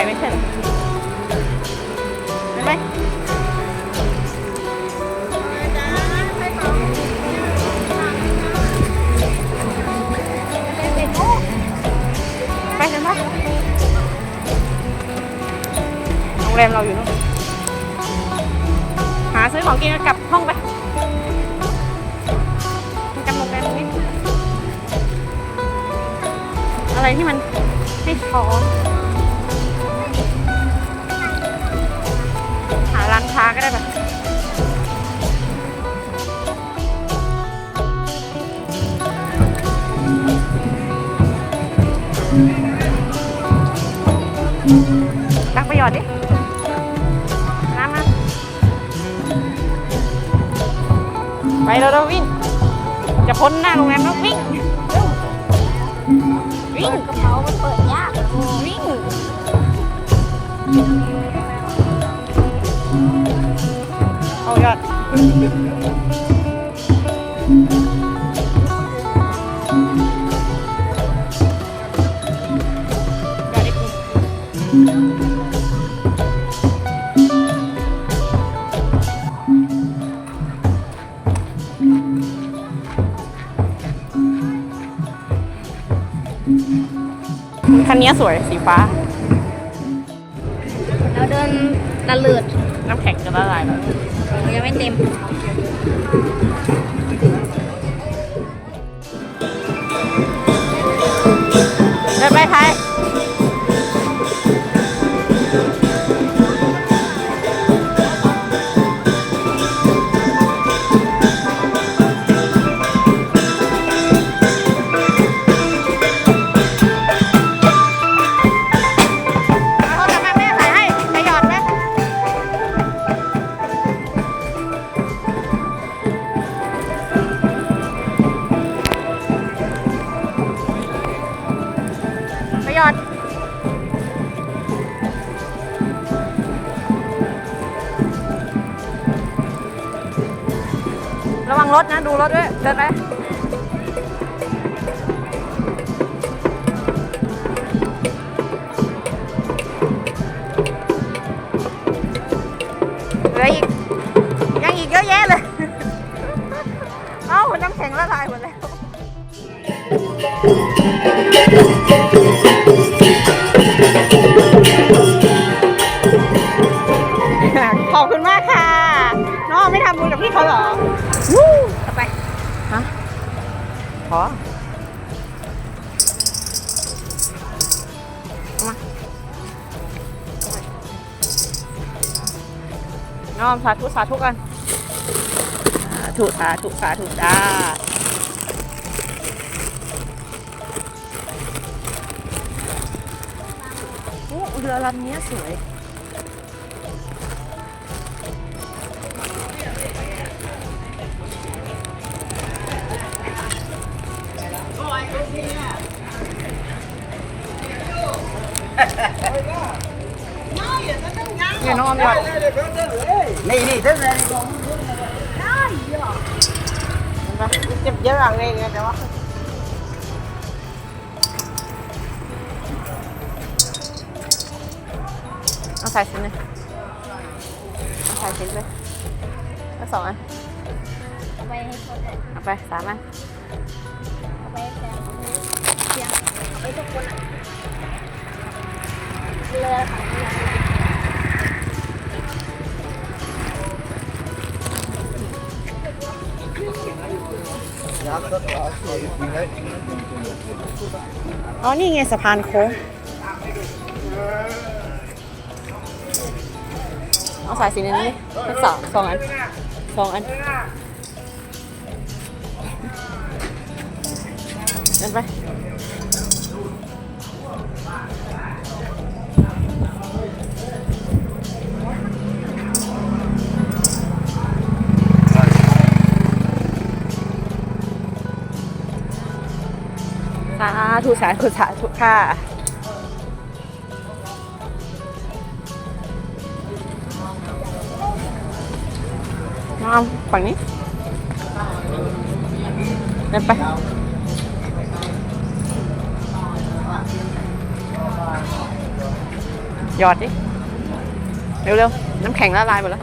รือพายไม่ใช่เหรอเห็นไหมไปกันปะโรงแรมเราอยู่นู่นหาซื้อของกินกลับห้องไปจำโรงแรมนี้อะไรที่มันให้ช้อน ร้านค้าก็ได้ปะตักประโยชน์ดิ น้ำมาไปเราเราวิ่ง จะพ้นหน้าโรงแรมแล้ววิ่งเร็ววิ่งกระเป๋ามันเปิดยากวิ่ง เอายอดยอดอีกทีคันนี้สวยสีฟ้าเราเดินตะเลิดน้ำแข็งจะละลายแล้ว ยัง ดูร น้อมสาธุสาธุกันสาธุสาธุสาธุจ้าโอ้เรือลำนี้สวย นี่น้องอมยอดนี่นี่ thế này เจ็บเยอะอะไรเงี้ยแต่ว่าเอาใส่ชิ้นเลยเอาใส่ชิ้นเลยเอาสองอันเอาไปให้เขาเลยเอาไปสามอันเอาไปให้แฟนเอาไปเสียงเอาไปทุกคนอะเรือขอ อ๋อ นี่ไงสะพานโค้งเอาสายสีนี้นี่ทั้งสองสองอันสองอันเดินไป ธุสาธุสาธุค่ะน้องฝั่งนี้เดินไปหยอดดิ เร็วๆ น้ำแข็งละลายหมดแล้ว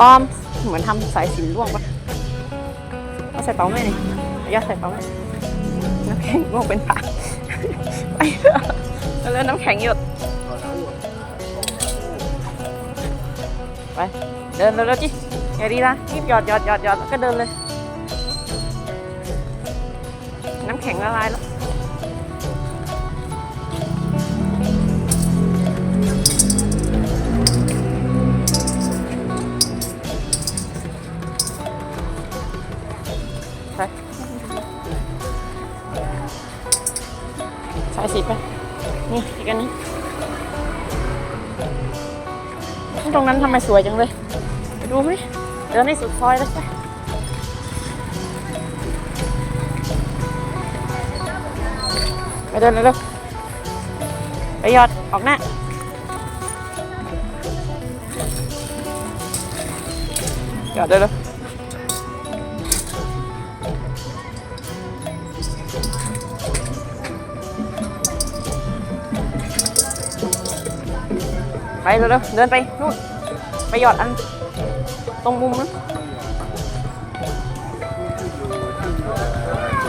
ออม เหมือนทำสายสินร่วงปะเอาใส่เป๋าไหมนี่เอยัดใส่เป๋าไหมน้ำแข็งร่วงเป็นปากไปเถอะแล้วน้ำแข็งหยด ไป เดินเร็วๆจิอย่าดีนะรีบหยอดหยอดหยอดหยอดแล้วก็เดินเลย น้ำแข็งละลายแล้วายสีไปนี่อีกอันนี้ตรงนั้นทำไมสวยจังเลยไปดูไหมเดินให้สุดซอยเลยไปไปเดินเร็วๆไปยอดออกหน้าหยอดเร็ว เร็วๆเดินไปนู่นไปหยอดอัน ตรงมุมนั้น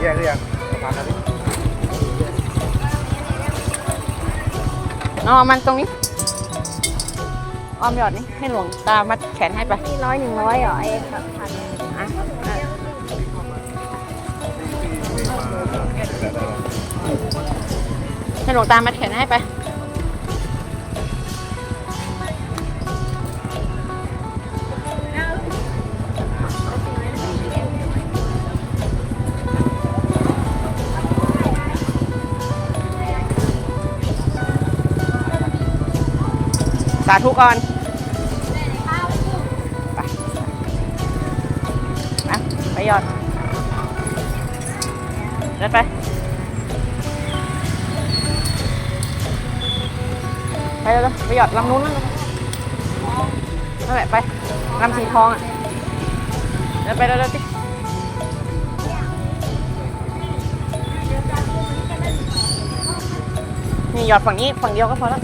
แยกหรือยังประมาณนั้นเอามันตรงนี้ออมหยอดนี่ให้หลวงตามัดแขนให้ไปนี่ร้อยหนึ่งร้อยเหรอไอ้ครับพันอะอะให้หลวงตามัดแขนให้ไป สาธุก่อนไปนะไปหยอดเดินไปไปเร็วไปหยอดลำนู้นนั่นนั่นแหละไปลำสีทองอะเดินไปเร็วๆสินี่หยอดฝั่งนี้ฝั่งเดียวก็พอแล้ว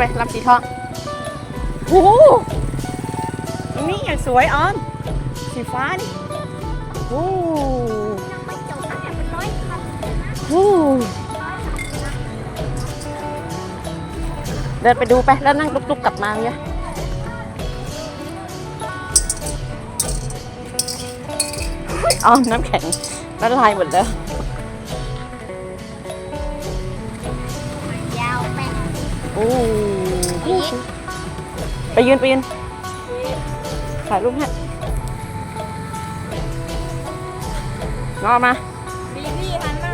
นั่นไปลำสีทองโอ้โหอันนี่อย่างสวยออม สีฟ้านี่โอ้ยังไม่จบเนี่ยเป็นร้อยคันโหเดินไปดูไป แล้วนั่งลุกๆกลับมาเนี่ยเฮ้ยออมน้ำแข็งละลายหมดแล้ว โอ้ไปยืนไปยืนถ่ายรูปให้งอมาดีพี่หันมา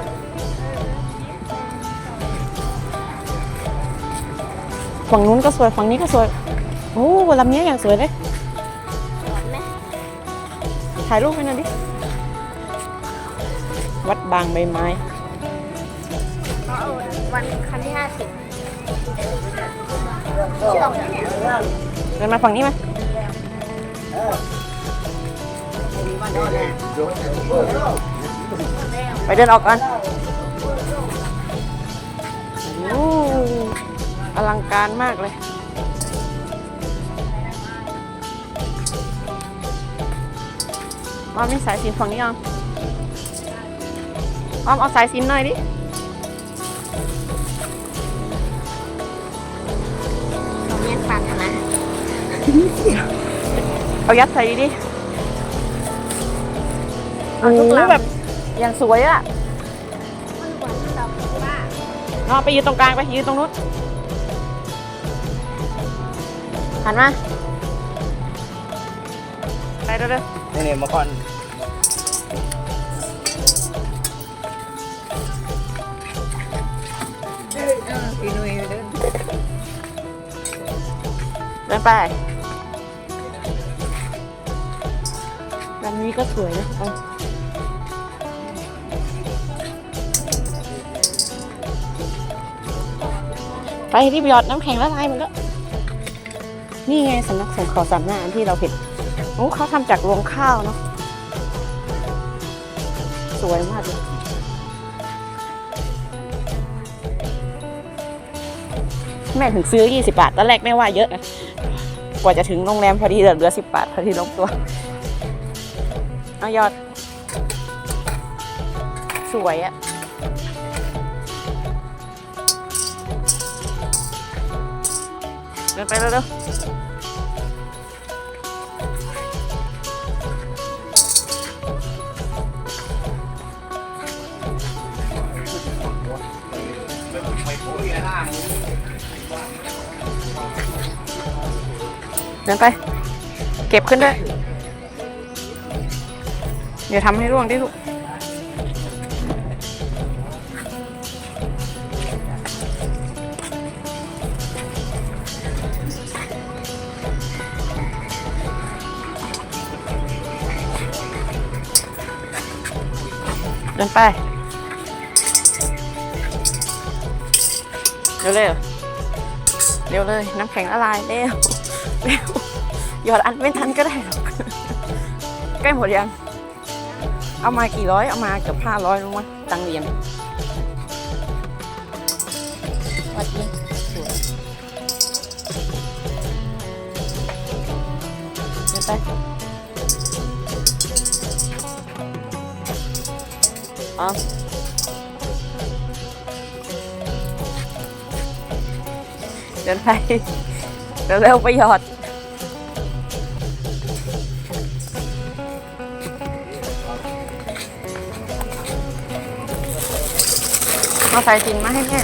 ฝั่งนู้นก็สวยฝั่งนี้ก็สวย โอ้ลำนี้อย่างสวยเลยสอนไหมถ่ายรูปให้หน่อยดิ วัดบางใบไม้เขาเอาวันคันที่ห้าสิบชื่อออกไหม เดินมาฝั่งนี้มาไปเดินออกก่อนอ้อลังการมากเลยออมนี่สายสินฝั่งนี้ออมอ้อมเอาสายสินหน่อยดิ เอายัดใส่ดิเอาทุกลำแบบอย่างสวยอะมันเหมือนดอกว่านอนไปยืนตรงกลางไปยืนตรงนู้นหันมาไปเร็วนี่นี่มาก่อนๆพี่นุ้ยเดินเดินไป นี้ก็สวยนะเอาไปที่หยอดน้ำแข็งละลายมดแล้วนี่ไงสำนักสงฆ์เขาสามหน้าที่เราเห็นโอ้เขาทำจากรวงข้าวเนาะสวยมากเลยแม่ถึงซื้อ 20 บาท ตอนแรกไม่ว่าเยอะนะ กว่าจะถึงโรงแรมพอดีเหลือ10 บาทพอดีลงตัว เอายอด สวยอะเดินไปเร็วเดินไป เก็บขึ้นด้วย อย่าทำให้ร่วงไดิลูกเดินไป เร็วเร็วเร็วเลย น้ำแข็งละลายเร็วเร็วหยอดอันไม่ทันก็ได้หรอกใกล้หมดยัง เอามากี่ร้อย เอามาเกือบห้าร้อยรู้มั้ยตังค์เรียนวัดนี้สวยเดินไปเอาเดินไปเร็วๆไปหยอด เอาสายสินมาให้แม่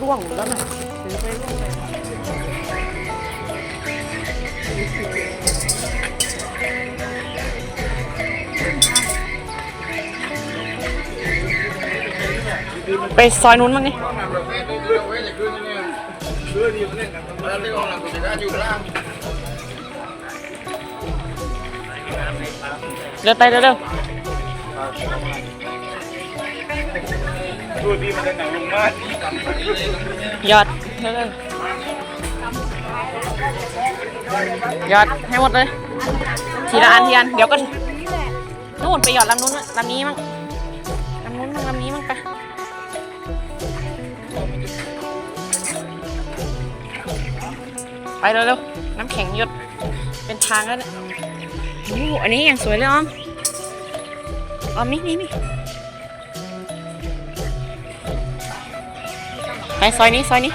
ร่วงหมดแล้วนะถือไปร่วงไปไปซอยนู้นมั้งนี่เดินไปเร็ว ดูดีมันจะหนังลงมากยอดเร็วๆยอดให้หมดเลย ทีละอันทีละอันเดี๋ยวก็นู่นไปหยอดลำนู้นน่ะลำนี้มั้งลำนู้นมั้งลำนี้มั้งไปไปเร็วๆน้ำแข็งหยดเป็นทางแล้วเนี่ยโอ้อันนี้อย่างสวยเลยออม ออมนี่นี่ไปซอยนี้ซอยนี้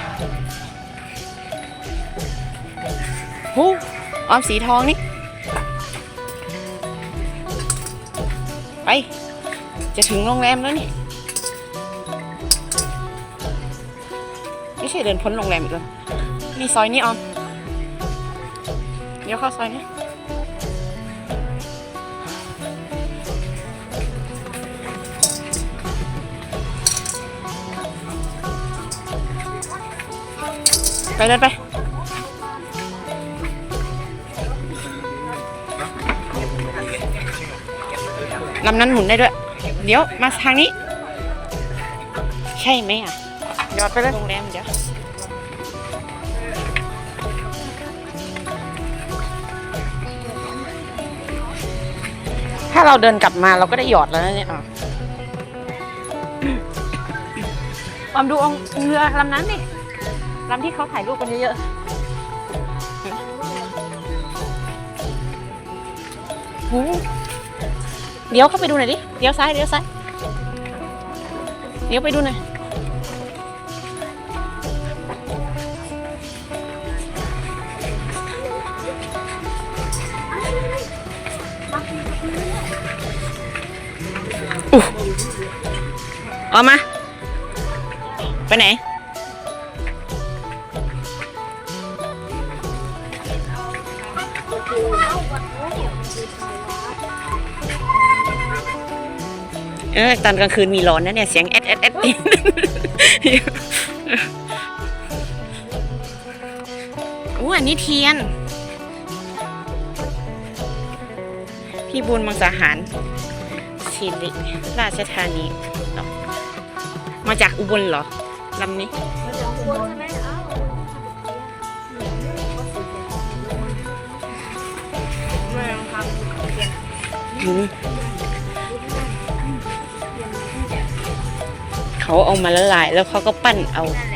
โอ้ออมสีทองนี่ไปจะถึงโรงแรมแล้วนี่ไม่ใช่เดินพ้นโรงแรมอีกแล้วนี่ซอยนี้ออมเดี๋ยวเข้าซอยนี้ ไปเดินไปลำนั้นหมุนได้ด้วย เดี๋ยวมาทางนี้ ใช่ไหมอะยอดไปเลยโรงแรมเดี๋ยวถ้าเราเดินกลับมาเราก็ได้หยอดแล้วนะเนี่ยอะออมดูองเรือลำนั้นดิ ลำที่เขาถ่ายรูปกันเยอะๆโอ้เดี๋ยวเข้าไปดูหน่อยดิเดี๋ยวซ้ายเดี๋ยวซ้ายเดี๋ยวไปดูหน่อยอุ๊ยออกมา ไปไหน เออตอนกลางคืนมีร้อนนะเนี่ยเสียงแอดแอดแอดอู้อันนี้เทียน พี่บุญมังสาหารศิริราชธานี มาจากอุบลเหรอลำนี้มันจะควรใช่ไหม อ้าอืมเขาเอามาละลายแล้วเขาก็ปั้นเอา นั่นแหละ